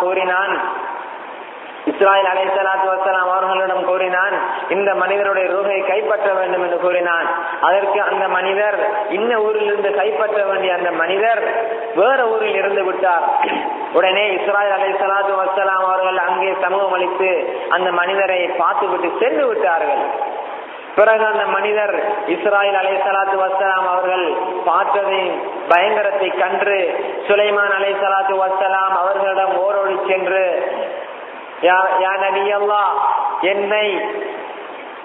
கூறினான். இஸ்ராயல் அலை சலாத்து வசலாம் அவர்களிடம் கூறினான் இந்த மனிதருடைய ரூகை கைப்பற்ற வேண்டும் என்று கூறினான். அதற்கு அந்த மனிதர் இன்ன ஊரில் இருந்து கைப்பற்ற வேண்டிய அந்த மனிதர் வேற ஊரில் இருந்து விட்டார். உடனே இஸ்ராயல் அலை சலாத்து வசலாம் அவர்கள் அங்கே சமூகம் அளித்து அந்த மனிதரை பார்த்து விட்டு சென்று விட்டார்கள். பிறகு அந்த மனிதர் இஸ்ராயல் அலை சலாத்து வசலாம் அவர்கள் பார்த்ததை பயங்கரத்தை கன்று சுலைமான் அலை சலாத்து வசலாம் அவர்களிடம் ஓரோடி சென்று யா நபி என்னை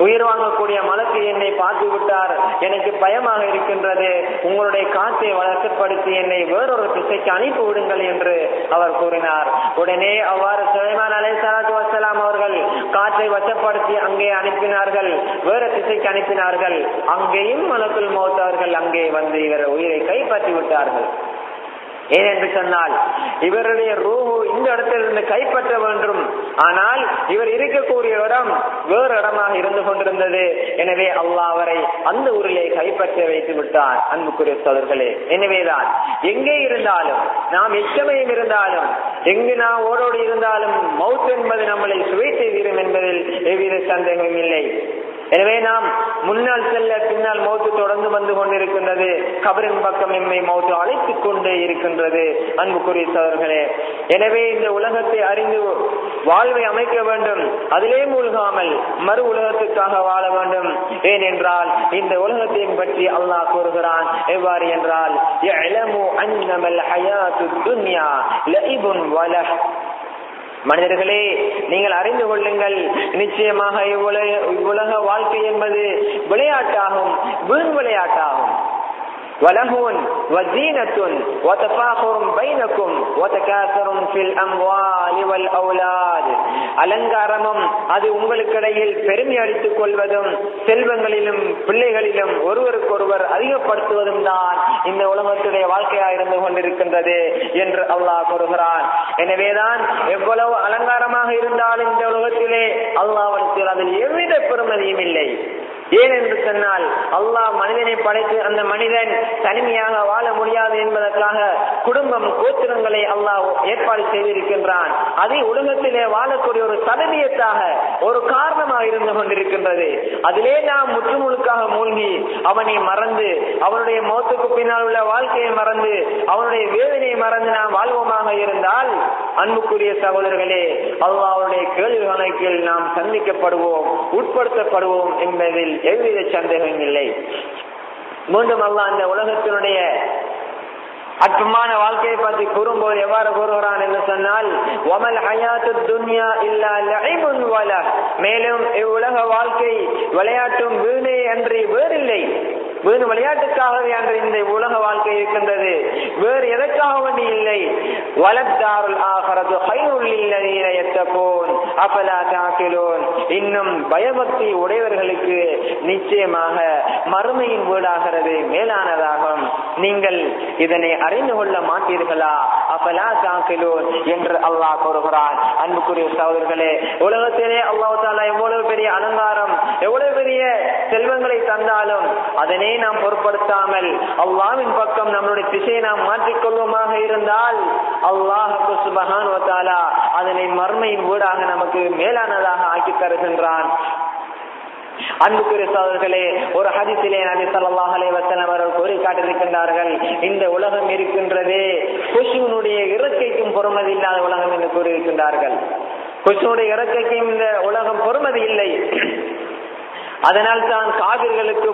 உயிர் வாங்கக்கூடிய மலக்கு என்னை பார்த்து விட்டார். எனக்கு பயமாக இருக்கின்றது. உங்களுடைய காற்றை வழக்கப்படுத்தி என்னை வேறொரு திசைக்கு அனுப்பி விடுங்கள் என்று அவர் கூறினார். உடனே அவ்வாறு சுலைமான் அலை சலாத்து வசலாம் அவர்கள் காற்றை வசப்படுத்தி அங்கே அனுப்பினார்கள். வேற திசைக்கு அனுப்பினார்கள். அங்கேயும் மலக்குள் மௌத்தவர்கள் அங்கே வந்து இவர் உயிரை கைப்பற்றி விட்டார்கள். ஏனென்று சொன்னால் இவருடைய ரூஹு இந்த இடத்திலிருந்து கைப்பற்ற வேண்டும். ஆனால் இவர் இருக்கக்கூடிய இடம் வேறு இடமாக இருந்து கொண்டிருந்தது. எனவே அல்லாஹ் அவரை அந்த ஊரிலே கைப்பற்ற வைத்து விட்டார் அன்புக்குரிய சோதர்களே. எனவேதான் எங்கே இருந்தாலும் நாம் எச்சமயம் இருந்தாலும் எங்கு நாம் ஓடோடி இருந்தாலும் மவுத் என்பது நம்மளை சுவை செய்திடும் என்பதில் எவ்வித சந்தேகமும் இல்லை. எனவே நாம் முன்னால் செல்ல பின்னால் மௌத்து தொடர்ந்து வந்து கொண்டிருக்கின்றது. கபரின் பக்கம் எம்மை மௌத்து அழைத்துக் கொண்டே இருக்கின்றது அன்புக்குரிய சோதர்களே எனவே இந்த உலகத்தை அறிந்து வாழ்வை அமைக்க வேண்டும். அதிலே மூழ்காமல் மறு உலகத்துக்காக வாழ வேண்டும். ஏனென்றால் இந்த உலகத்தையும் பற்றி அல்லாஹ் கூறுகிறான். எவ்வாறு என்றால் மனிதர்களே நீங்கள் அறிந்து கொள்ளுங்கள். நிச்சயமாக இவ்வுலக இவ்வுலக வாழ்க்கை என்பது விளையாட்டாகும் வீண் விளையாட்டாகும். ولهون وزينة وتفاخر بينكم وتكاثر في الأموال والأولاد அலங்காரமும் அது உங்களுக்கிடையில் பெருமை அடித்துக் கொள்வதும் செல்வங்களிலும் பிள்ளைகளிலும் ஒருவருக்கொருவர் அதிகப்படுத்துவதும் தான் இந்த உலகத்துடைய வாழ்க்கையாக இருந்து கொண்டிருக்கின்றது என்று அல்லாஹ் கூறுகிறான் எனவேதான் எவ்வளவு அலங்காரமாக இருந்தாலும் இந்த உலகத்திலே அல்லாஹ் அதில் எவ்வித பெருமதியும் இல்லை ஏன் என்று சொன்னால் அல்லாஹ் மனிதனை படைத்து அந்த மனிதன் தனிமையாக வாழ முடியாது என்பதற்காக குடும்பம் கோத்திரங்களை அல்லாஹ் ஏற்பாடு செய்திருக்கின்றான். அதை உலகத்திலே வாழக்கூடிய ஒரு சதவீதத்தாக ஒரு காரணமாக இருந்து கொண்டிருக்கின்றது. அதிலே நாம் முற்றுமுழுக்காக மூழ்கி அவனை மறந்து அவனுடைய மௌத்துக்கு பின்னால் உள்ள வாழ்க்கையை மறந்து அவனுடைய வேதனையை மறந்து நாம் வாழ்வோமாக இருந்தால் அன்புக்குரிய சகோதரர்களே அல்லாவுடைய கேள்வி கணக்கில் நாம் சந்திக்கப்படுவோம் உட்படுத்தப்படுவோம் என்பதில் எவ்வித சந்தேகம் இல்லை. மீண்டும் அல்ல அந்த உலகத்தினுடைய அற்பமான வாழ்க்கையை பற்றி கூறும்போது எவ்வாறு கூறுகிறான் என்று சொன்னால் ஒமல் ஹயாத்து துன்யா இல்லா லஐபுன் வல. மேலும் இவ்வுலக வாழ்க்கை விளையாட்டும் வீணே அன்றி வேறில்லை. வேறு விளையாட்டுக்காகவே அன்று இந்த உலக வாழ்க்கை இருக்கின்றது. வேறு எதற்காக வேண்டி இல்லை வலத்தாருள் ஆகிறது இன்னும் பயபக்தி உடையவர்களுக்கு நிச்சயமாக மறுமையின் வீடாகிறது மேலானதாகும். நீங்கள் இதனை அறிந்து கொள்ள மாட்டீர்களா? அப்பலா காக்கிலோன் என்று அல்லாஹ் கூறுகிறான். அன்புக்குரிய சகோதரர்களே உலகத்திலே அல்லாஹ் தாலா எவ்வளவு பெரிய அலங்காரம் எவ்வளவு பெரிய செல்வங்களை தந்தாலும் அதனை நாம் பொருட்படுத்தாமல் அல்லாவின் பக்கம் நம்மளுடைய திசையை நாம் மாற்றிக்கொள்வோமாக இருந்தால் அல்லாஹு சுபஹான் அதனை மர்மையின் ஊடாக நமக்கு மேலானதாக ஆக்கி தருகின்றான். அன்புக்குரிய சோதர்களே ஒரு ஹதிசிலே நபி சல்லாஹ் அலைவசன் அவர்கள் கூறி காட்டியிருக்கின்றார்கள் இந்த உலகம் இருக்கின்றதே குஷுனுடைய இறக்கைக்கும் பொறுமதி இல்லாத உலகம் என்று கூறியிருக்கின்றார்கள். குஷனுடைய இறக்கைக்கும் இந்த உலகம் பொறுமதி இல்லை. அதனால் தான் காவிர்களுக்கு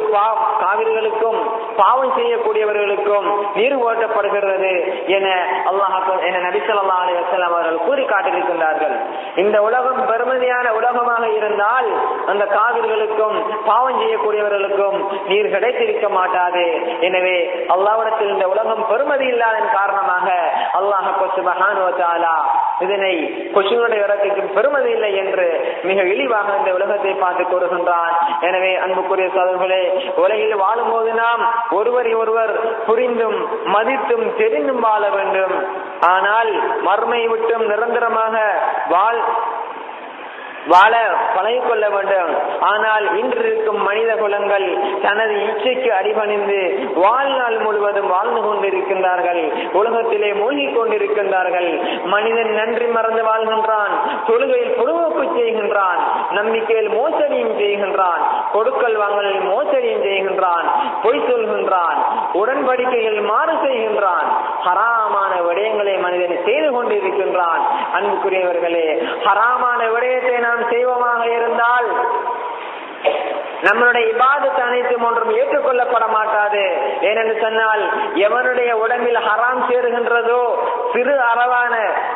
காவிர்களுக்கும் பாவம் செய்யக்கூடியவர்களுக்கும் நீர் ஓட்டப்படுகிறது என அல்லாஹ் என நபிசல்லா அலி வசலாம் அவர்கள் கூறி காட்டியிருக்கின்றார்கள் இந்த உலகம் பெருமதியான உலகமாக இருந்தால் அந்த காவிர்களுக்கும் பாவம் செய்யக்கூடியவர்களுக்கும் நீர் கிடைத்திருக்க மாட்டாது. எனவே அல்லாவிடத்தில் இந்த உலகம் பெருமதி இல்லாதன் காரணமாக அல்லாஹ் சுபஹானுவத்தாலா இதனை கொசுனுடைய இறக்கைக்கும் பெருமதி இல்லை என்று மிக இழிவாக இந்த உலகத்தை பார்த்து கூறுகின்றான். எனவே அன்புக்குரிய சோதர்களே உலகில் வாழும் போது நாம் ஒருவரை ஒருவர் புரிந்தும் மதித்தும் தெரிந்தும் வாழ வேண்டும். ஆனால் மர்மை விட்டும் நிரந்தரமாக வாழ் வாழ பழகிக் கொள்ள வேண்டும். ஆனால் இன்று இருக்கும் மனித குலங்கள் தனது இச்சைக்கு அடிபணிந்து வாழ்நாள் முழுவதும் வாழ்ந்து கொண்டிருக்கின்றார்கள். உலகத்திலே மூழ்கிக் கொண்டிருக்கின்றார்கள். மனிதன் நன்றி மறந்து வாழ்கின்றான். தொழுகையில் புழுவப்பு செய்கின்றான். நம்பிக்கையில் மோசடியும் செய்கின்றான். கொடுக்கல் வாங்கலில் மோசடியும் செய்கின்றான். பொய் சொல்கின்றான். உடன்படிக்கையில் மாறு செய்கின்றான். ஹராமான விடயங்களை மனிதன் செய்து கொண்டிருக்கின்றான். அன்புக்குரியவர்களே ஹராமான விடயத்தை நாம் செய்வோமாக இருந்தால் நம்மளுடைய இபாதத்து அனைத்தும் ஒன்றும் ஏற்றுக்கொள்ளப்பட மாட்டாது. ஏனென்று சொன்னால் எவனுடைய உடம்பில் ஹராம் சேருகின்றதோ சிறு அளவான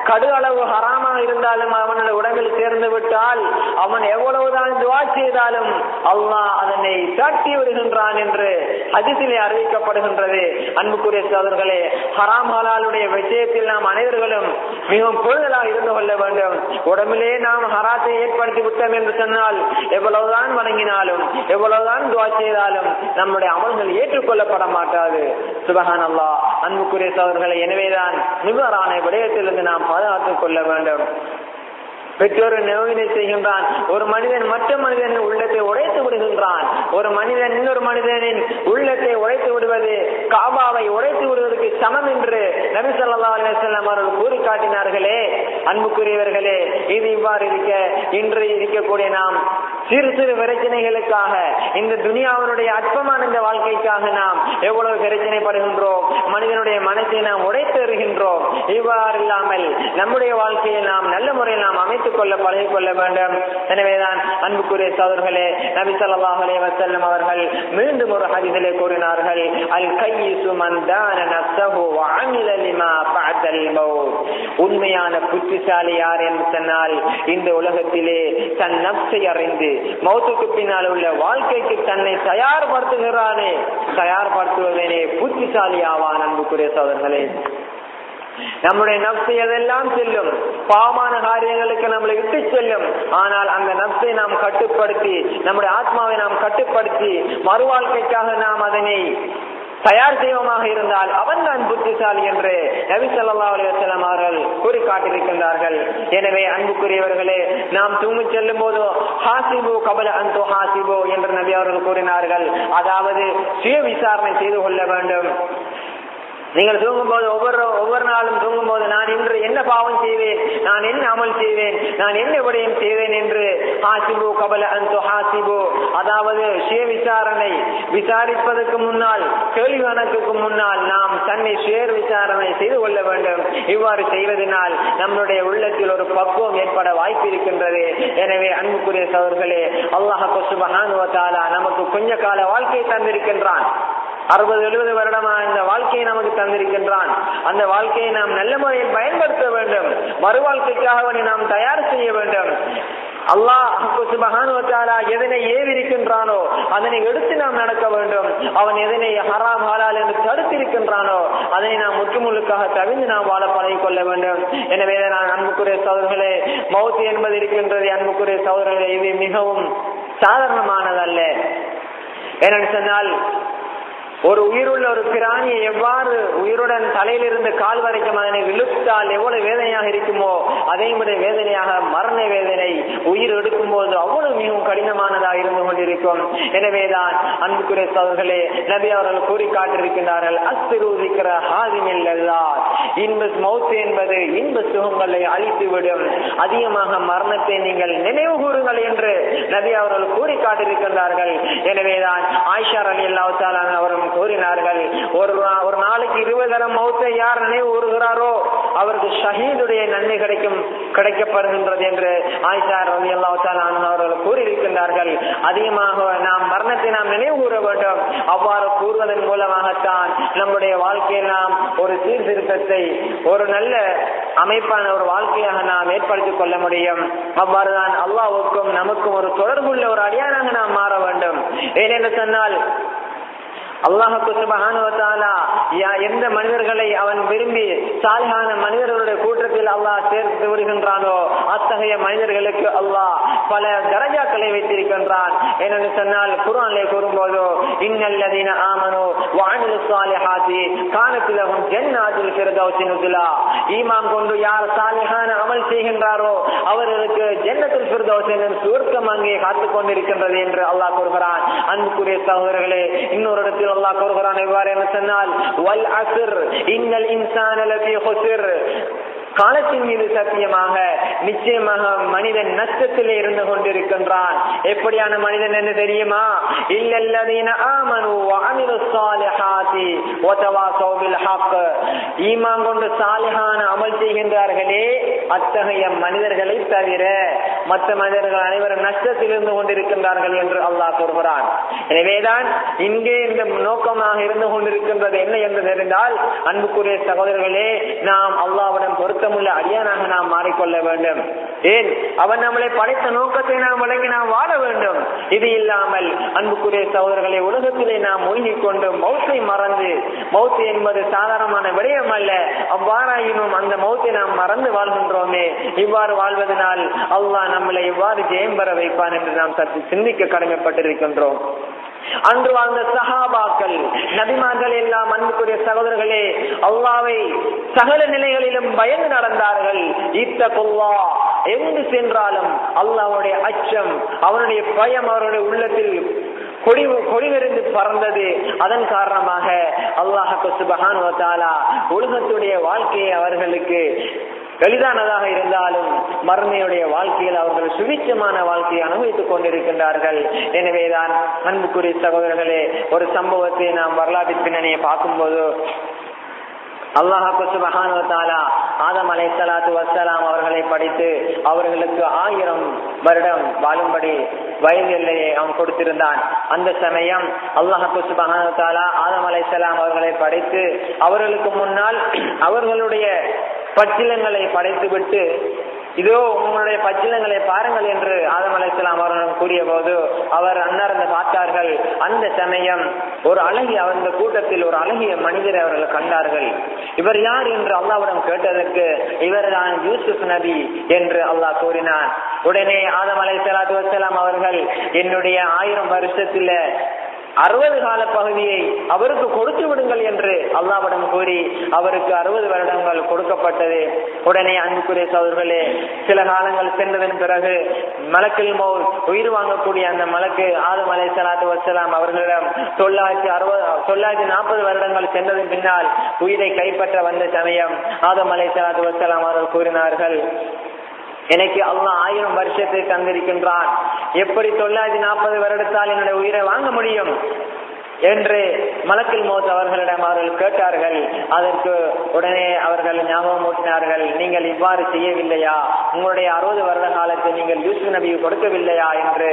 கடு அளவு ஹராமாக இருந்தாலும் அவனுடைய உடம்பில் சேர்ந்து விட்டால் அவன் எவ்வளவுதான் துவா செய்தாலும் அல்லாஹ் அதனை சாட்டி விடுகின்றான் என்று அதிசிலே அறிவிக்கப்படுகின்றது. அன்புக்குரிய சோதர்களே ஹராம் ஹலாலுடைய விஷயத்தில் நாம் அனைவர்களும் மிகவும் கூடுதலாக இருந்து கொள்ள வேண்டும். உடம்பிலே நாம் ஹராத்தை ஏற்படுத்தி விட்டோம் என்று சொன்னால் எவ்வளவுதான் வணங்கினாலும் எவ்வளவுதான் துவா செய்தாலும் நம்முடைய அமல்கள் ஏற்றுக்கொள்ளப்பட மாட்டாது. சுபஹான் அல்லா அன்புக்குரிய சோதர்களை எனவேதான் நிபுணரான விடயத்திலிருந்து நாம் பாதுகாத்துக் கொள்ள வேண்டும். பெற்றோரை நோயினை செய்கின்றான். ஒரு மனிதன் மற்ற மனிதனின் உள்ளத்தை உடைத்து விடுகின்றான். ஒரு மனிதன் இன்னொரு மனிதனின் உள்ளத்தை உடைத்து விடுவது காபாவை உடைத்து விடுவதற்கு சமம் என்று நபி சொல்லா அலுவலம் அவர்கள் கூறி காட்டினார்களே அன்புக்குரியவர்களே இது இவ்வாறு இருக்க இன்று இருக்கக்கூடிய நாம் சிறு சிறு பிரச்சனைகளுக்காக இந்த துனியாவினுடைய அற்பமான இந்த வாழ்க்கைக்காக நாம் எவ்வளவு பிரச்சனை படுகின்றோம் மனிதனுடைய மனத்தை நாம் உடைத்தெறுகின்றோம் இவ்வாறு இல்லாமல் நம்முடைய வாழ்க்கையை நாம் நல்ல முறையில் நாம் அமைத்துக் கொள்ள பழகி கொள்ள வேண்டும். எனவேதான் அன்புக்குரிய சோதர்களே நபி ஸல்லல்லாஹு அலைஹி அவர்கள் மீண்டும் ஒரு ஹதீஸிலே கூறினார்கள் அல் கையீசு மந்தான தான நஃப்ஸஹு லிமா பாத்தல் உண்மையான புத்திசாலி யார் என்று சொன்னால் இந்த உலகத்திலே தன் நப்சை அறிந்து மௌத்துக்கு பின்னால் உள்ள வாழ்க்கைக்கு தன்னை தயார்படுத்துகிறானே தயார்படுத்துவதனே புத்திசாலி ஆவான் அன்புக்குரிய சோதர்களே. நம்முடைய நப்சை எதெல்லாம் செல்லும்? பாவமான காரியங்களுக்கு நம்மளை விட்டு செல்லும். ஆனால் அந்த நப்சை நாம் கட்டுப்படுத்தி நம்முடைய ஆத்மாவை நாம் கட்டுப்படுத்தி மறுவாழ்க்கைக்காக நாம் அதனை தயார் செய்வமாக இருந்தால் அவன் தான் புத்திசாலி என்று நபி சொல்லா அலுவலம் அவர்கள் கூறி காட்டியிருக்கின்றார்கள் எனவே அன்புக்குரியவர்களே நாம் தூங்கி செல்லும் போது ஹாசிபு கபல அந்தோ ஹாசிபு என்று நபி அவர்கள் கூறினார்கள். அதாவது சுய விசாரணை செய்து கொள்ள வேண்டும். நீங்கள் தூங்கும்போது ஒவ்வொரு ஒவ்வொரு நாளும் தூங்கும்போது நான் இன்று என்ன பாவம் செய்வேன்? நான் என்ன அமல் செய்வேன்? நான் என்ன விடயம் செய்வேன் என்று ஹாசிபு கபல அந்தோ ஹாசிபு. அதாவது சுய விசாரணை விசாரிப்பதற்கு முன்னால் கேள்வி கணக்குக்கு முன்னால் நாம் தன்னை சுய விசாரணை செய்து கொள்ள வேண்டும். இவ்வாறு செய்வதனால் நம்முடைய உள்ளத்தில் ஒரு பக்குவம் ஏற்பட வாய்ப்பு இருக்கின்றது. எனவே அன்புக்குரிய சவர்களே அல்லாஹு சுபஹானுவத்தாலா நமக்கு கொஞ்ச கால வாழ்க்கையை தந்திருக்கின்றான். அறுபது எழுபது வருடமா இந்த வாழ்க்கையை நமக்கு தந்திருக்கின்றான். அந்த வாழ்க்கையை நாம் நல்ல முறையில் பயன்படுத்த வேண்டும். மறு வாழ்க்கைக்காக நாம் தயார் செய்ய வேண்டும். அல்லாஹ் எதனை ஏவிருக்கின்றானோ அதனை எடுத்து நாம் நடக்க வேண்டும். அவன் எதனை ஹராம் ஹலால் என்று தடுத்திருக்கின்றானோ அதனை நாம் முற்றுமுழுக்காக தவிர்த்து நாம் வாழ பழகிக் கொள்ள வேண்டும். எனவே நான் அன்புக்குரிய சோதர்களே மௌத்து என்பது இருக்கின்றது அன்புக்குரிய சோதர்களே இது மிகவும் சாதாரணமானதல்ல. ஏனென்று சொன்னால் ஒரு உயிருள்ள ஒரு பிராணியை எவ்வாறு உயிருடன் தலையிலிருந்து கால் வரைக்கும் அதனை விழுத்தால் எவ்வளவு வேதனையாக இருக்குமோ அதே விட வேதனையாக மரண வேதனை உயிர் எடுக்கும் போது அவ்வளவு மிகவும் கடினமானதாக இருந்து கொண்டிருக்கும். எனவேதான் அன்புக்குரிய சோதர்களே நபி அவர்கள் கூறி காட்டிருக்கின்றார்கள் அஸ்திரூதிக்கிற ஹாதிமில்லா இன்ப மௌத்து என்பது இன்ப சுகங்களை அழித்துவிடும். அதிகமாக மரணத்தை நீங்கள் நினைவு கூறுங்கள் என்று நபி அவர்கள் கூறி காட்டிருக்கின்றார்கள் எனவேதான் ஆயிஷா அலி அல்லாஹாலான் அவரும் கூறினார்கள் ஒரு ஒரு நாளைக்கு இருபதரம் மௌத்தை யார் நினைவு கூறுகிறாரோ அவருக்கு ஷஹீதுடைய நன்மை கிடைக்கும் கிடைக்கப்படுகின்றது என்று ஆயிஷா ரவி அல்லாஹாலான் அவர்கள் கூறியிருக்கின்றார்கள். அதிகமாக நாம் மரணத்தை நாம் நினைவு கூற வேண்டும். அவ்வாறு கூறுவதன் மூலமாகத்தான் நம்முடைய வாழ்க்கையில் நாம் ஒரு சீர்திருத்தத்தை ஒரு நல்ல அமைப்பான ஒரு வாழ்க்கையாக நாம் ஏற்படுத்திக் கொள்ள முடியும். அவ்வாறுதான் அல்லாவுக்கும் நமக்கும் ஒரு தொடர்புள்ள ஒரு அடியானாக நாம் மாற வேண்டும். ஏனென்று சொன்னால் அல்லாஹுக்கு சுபஹானுவத்தாலா எந்த மனிதர்களை அவன் விரும்பி சாலிகான மனிதர்களுடைய கூட்டத்தில் அல்லாஹ் சேர்த்து விடுகின்றானோ அத்தகைய மனிதர்களுக்கு அல்லாஹ் பல தரஜாக்களை வைத்திருக்கின்றான். என்று சொன்னால் குரானிலே கூறும்போது இன்னல்லதீன ஆமனோ வானில் சாலிஹாத்தி காலத்திலகும் ஜன்னாத்தில் பிரதௌசி நுதுலா ஈமான் கொண்டு யார் சாலிஹான அமல் செய்கின்றாரோ அவர்களுக்கு ஜன்னத்துல் ஃபிர்தௌஸ் என்னும் சுவர்க்கம் அங்கே காத்துக் கொண்டிருக்கின்றது என்று அல்லாஹ் கூறுகிறான். அன்புக்குரிய சகோதரர்களே இன்னொரு இடத்தில் அல்லாஹ் கூறுகிறான் எவ்வாறு என்று சொன்னால் வல் அஸ்ர் இன்னல் இன்சான லஃபீ ஹுஸ்ர் காலத்தின் மீது சத்தியமாக நிச்சயமாக மனிதன் நஷ்டத்திலே இருந்து கொண்டிருக்கின்றான். எப்படியான மனிதன் என்று தெரியுமா? இல்லல்லதீன ஆமனு வஅமிலு ஸாலிஹாத்தி வதவாஸௌ பில் ஹக். ஈமான் கொண்டு சாலிஹான அமல் செய்கின்றார்களே அத்தகைய மனிதர்களை தவிர மற்ற மனிதர்கள் அனைவரும் நஷ்டத்தில் இருந்து கொண்டிருக்கின்றார்கள் என்று அல்லாஹ் கூறுகிறான். எனவேதான் இங்கே இந்த நோக்கமாக இருந்து கொண்டிருக்கின்றது என்ன என்று தெரிந்தால் அன்புக்குரிய சகோதரர்களே நாம் அல்லாவிடம் பொருத்தமுள்ள அடியானாக நாம் மாறிக்கொள்ள வேண்டும். ஏன்? அவன் நம்மளை படைத்த நோக்கத்தை நாம் வழங்கி நாம் வாழ வேண்டும். இது இல்லாமல் அன்புக்குரிய சகோதரர்களை உலகத்திலே நாம் மூழ்கிக் கொண்டு மௌத்தை மறந்து மௌத்து என்பது சாதாரணமான விடயம் அல்ல. அவ்வாறாயினும் அந்த மௌத்தை நாம் மறந்து வாழ்கின்றோமே. இவ்வாறு வாழ்வதனால் அல்லாஹ் நம்மளை இவ்வாறு ஜெயம் பெற வைப்பான் என்று நாம் சற்று சிந்திக்க கடமைப்பட்டிருக்கின்றோம். அன்று வாழ்ந்த சஹாபாக்கள் நபிமார்கள் எல்லாம் அன்புக்குரிய சகோதரர்களே அல்லாவை சகல நிலைகளிலும் பயந்து நடந்தார்கள். ஈத்த கொல்லா எங்கு சென்றாலும் அல்லாவுடைய அச்சம் அவனுடைய பயம் அவருடைய உள்ளத்தில் கொடி கொடிவிருந்து பறந்தது. அதன் காரணமாக அல்லாஹ் சுபஹான் உலகத்துடைய வாழ்க்கையை அவர்களுக்கு எளிதானதாக இருந்தாலும் மறுமையுடைய வாழ்க்கையில் அவர்கள் சுவிச்சமான வாழ்க்கையை அனுபவித்துக் கொண்டிருக்கின்றார்கள். எனவேதான் அன்புக்குரிய சகோதரர்களே ஒரு சம்பவத்தை நாம் வரலாற்று பின்னணியை பார்க்கும்போது அல்லாஹாக்கு சுபஹானுவத்தாலா ஆதம் அலை சலாத்து வசலாம் அவர்களை படித்து அவர்களுக்கு ஆயிரம் வருடம் வாழும்படி வயது எல்லையை அவன் கொடுத்திருந்தான். அந்த சமயம் அல்லாஹாக்கு சுபஹானுவத்தாலா ஆதம் அலை சலாம் அவர்களை படைத்து அவர்களுக்கு முன்னால் அவர்களுடைய பச்சிலங்களை படைத்துவிட்டு இதோ உங்களுடைய பச்சிலங்களை பாருங்கள் என்று ஆதம் அலைசலாம் அவர்களிடம் கூறிய போது அவர் அன்னார்ந்து பார்த்தார்கள். அந்த சமயம் ஒரு அழகிய அந்த கூட்டத்தில் ஒரு அழகிய மனிதரை அவர்கள் கண்டார்கள். இவர் யார் என்று அல்லாவிடம் கேட்டதற்கு இவர் தான் யூசுப் நபி என்று அல்லாஹ் கூறினார் உடனே ஆதம் அலை சலாத்து வசலாம் அவர்கள் என்னுடைய ஆயிரம் வருஷத்துல அறுபது கால பகுதியை அவருக்கு கொடுத்து விடுங்கள் என்று அல்லாவிடம் கூறி அவருக்கு அறுபது வருடங்கள் கொடுக்கப்பட்டது. உடனே அன்புக்குரிய சோதர்களே சில காலங்கள் சென்றதன் பிறகு மலக்கில் மோல் உயிர் வாங்கக்கூடிய அந்த மலக்கு ஆதம் அலை சலாத்து வசலாம் அவர்களிடம் தொள்ளாயிரத்தி அறுபது தொள்ளாயிரத்தி நாற்பது வருடங்கள் சென்றதன் பின்னால் உயிரை கைப்பற்ற வந்த சமயம் ஆதம் அலை சலாத்து வசலாம் அவர்கள் கூறினார்கள். எனக்கு அல்லாஹ் ஆயிரம் வருஷத்தை தந்திருக்கின்றான். எப்படி தொள்ளாயிரத்தி நாற்பது வருடத்தால் என்னுடைய உயிரை வாங்க முடியும்? என்று மலக்கில் மோத் அவர்களிடம் அவர்கள் கேட்டார்கள். அதற்கு உடனே அவர்கள் ஞாபகம் ஊட்டினார்கள் நீங்கள் இவ்வாறு செய்யவில்லையா? உங்களுடைய அறுபது வருட காலத்தில் நீங்கள் யூசுப் நபியை கொடுக்கவில்லையா என்று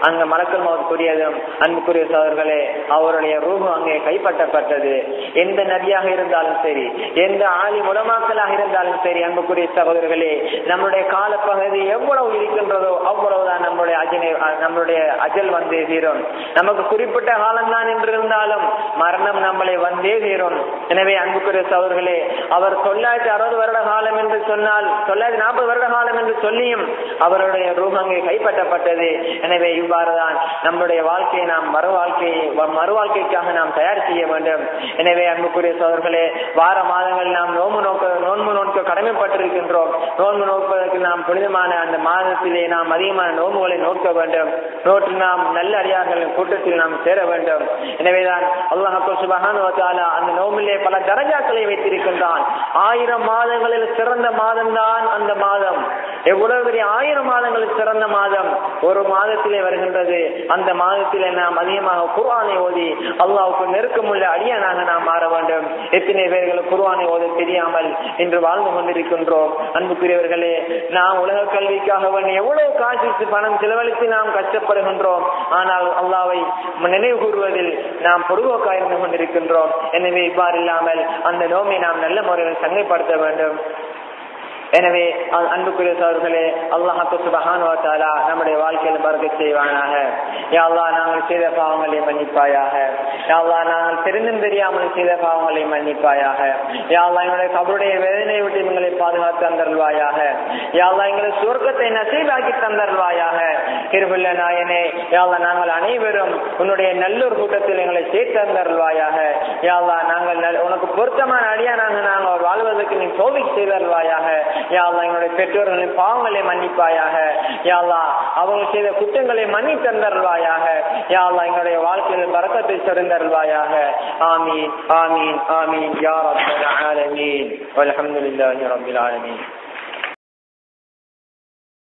அங்கு மலக்கல் மோத் கூறியதும் அன்புக்குரிய சோதர்களே அவருடைய ரூபம் அங்கே கைப்பற்றப்பட்டது. எந்த நபியாக இருந்தாலும் சரி எந்த ஆளி உலமாக்கலாக இருந்தாலும் சரி அன்புக்குரிய சகோதரர்களே நம்முடைய காலப்பகுதி எவ்வளவு இருக்கின்றதோ அவ்வளவுதான் நம்மளுடைய அஜனை நம்மளுடைய அஜல் வந்து தீரும் நமக்கு குறிப்பிட்ட காலம்தான் கொண்டிருந்தாலும் இருந்தாலும் மரணம் நம்மளை வந்தே சேரும் எனவே அன்புக்குரிய சவர்களே அவர் தொள்ளாயிரத்தி அறுபது வருட காலம் என்று சொன்னால் தொள்ளாயிரத்தி நாற்பது வருட காலம் என்று சொல்லியும் அவருடைய ரூபங்கை கைப்பற்றப்பட்டது. எனவே இவ்வாறுதான் நம்முடைய வாழ்க்கையை நாம் மறு வாழ்க்கையை மறு வாழ்க்கைக்காக நாம் தயார் செய்ய வேண்டும். எனவே அன்புக்குரிய சோதர்களே வார மாதங்கள் நாம் நோன்பு நோக்க நோன்பு நோக்க கடமைப்பட்டிருக்கின்றோம். நோன்பு நோக்குவதற்கு நாம் புனிதமான அந்த மாதத்திலே நாம் அதிகமான நோன்புகளை நோக்க வேண்டும். நோட்டு நாம் நல்ல அடியார்களின் கூட்டத்தில் நாம் சேர வேண்டும். எனவேதான் அல்லாஹ் சுபகான அந்த நோம்பிலே பல தரஜாக்களை வைத்திருக்கின்றான். ஆயிரம் மாதங்களில் சிறந்த மாதம் தான் அந்த மாதம். எவ்வளவு பெரிய ஆயிரம் மாதங்களில் சிறந்த மாதம்? ஒரு மாதத்திலே வருகின்றது. அந்த மாதத்திலே நாம் அதிகமாக குர்ஆனை ஓதி அல்லாவுக்கு நெருக்கமுள்ள அடியானாக நாம் மாற வேண்டும். எத்தனை பேர்கள் குர்ஆனை ஓத தெரியாமல் இன்று வாழ்ந்து கொண்டிருக்கின்றோம். அன்புக்குரியவர்களே நாம் உலக கல்விக்காக வேண்டிய எவ்வளவு காசு பணம் செலவழித்து நாம் கஷ்டப்படுகின்றோம். ஆனால் அல்லாவை நினைவு கூறுவதில் நாம் பொதுவோக்காக இருந்து கொண்டிருக்கின்றோம். எனவே இவ்வாறு இல்லாமல் அந்த நோமை நாம் நல்ல முறையில் சங்கைப்படுத்த வேண்டும். எனவே அன்புக்குரிய சோர்களே அல்லாஹாக்கு சுபஹான் நம்முடைய வாழ்க்கையில் பறக்க செய்வானாக. யாழ்லா நாங்கள் செய்த பாவங்களை மன்னிப்பாயாக யாழ்லா நாங்கள் தெரிந்தும் தெரியாமல் செய்த பாவங்களை மன்னிப்பாயாக யாழ்லா எங்களுடைய கபருடைய வேதனை விட்டு எங்களை பாதுகாத்து தந்தருள்வாயாக யாழ்லா எங்களை சுவர்க்கத்தை நசைவாக்கி தந்தருள்வாயாக கிருபுல்ல நாயனே யாழ்லா நாங்கள் அனைவரும் உன்னுடைய நல்லூர் கூட்டத்தில் எங்களை சேர்த்து தந்தருள்வாயாக யாழ்லா நாங்கள் நல்- உனக்கு பொருத்தமான அடியா நாங்கள் நாங்கள் வாழ்வதற்கு நீ தோல்வி செய்தருள்வாயாக யா எங்களுடைய பெற்றோர்களின் பாவங்களை மன்னிப்பாயாக யா அவங்க செய்த குற்றங்களை மன்னி தந்தருள்வாயாக யா அல்லாஹ் எங்களுடைய வாழ்க்கையில் பரக்கத்தை சொரிந்தருள்வாயாக ஆமீன் ஆமீன் ஆமீன் யா ரப்பல் ஆலமீன் வல்ஹம்துலில்லாஹி ரப்பில் ஆலமீன்